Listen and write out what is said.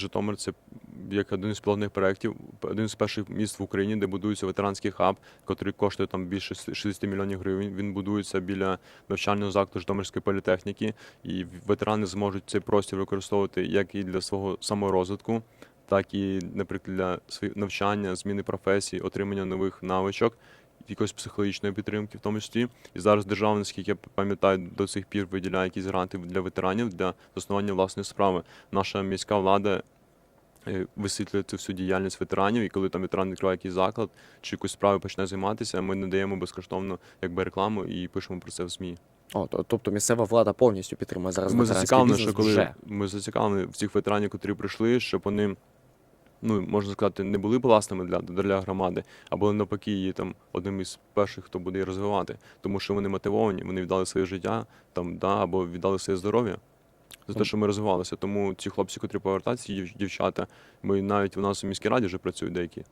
Житомир це як один із пілотних проєктів, один з перших міст в Україні, де будується ветеранський хаб, який коштує там більше 60 мільйонів гривень. Він будується біля навчального закладу Житомирської політехніки, і ветерани зможуть цей простір використовувати як і для свого саморозвитку, так і, наприклад, для навчання, зміни професії, отримання нових навичок. Якоїсь психологічної підтримки, в тому числі. І зараз держава, наскільки я пам'ятаю, до сих пір виділяє якісь гранти для ветеранів для заснування власної справи. Наша міська влада е, висвітлює цю всю діяльність ветеранів, і коли там ветеран відкриває якийсь заклад чи якусь справу почне займатися, ми надаємо безкоштовно якби рекламу і пишемо про це в ЗМІ. О, то- тобто місцева влада повністю підтримує зараз Ми зацікавлені, що коли вже. ми зацікавлені в цих ветеранів, котрі прийшли, щоб вони. Ну, можна сказати, не були власними для, для громади, а були навпаки її там одним із перших, хто буде її розвивати. Тому що вони мотивовані, вони віддали своє життя там, да, або віддали своє здоров'я за те, що ми розвивалися. Тому ці хлопці, котрі повертаються, дів- дівчата, ми навіть у нас у міській раді вже працюють деякі.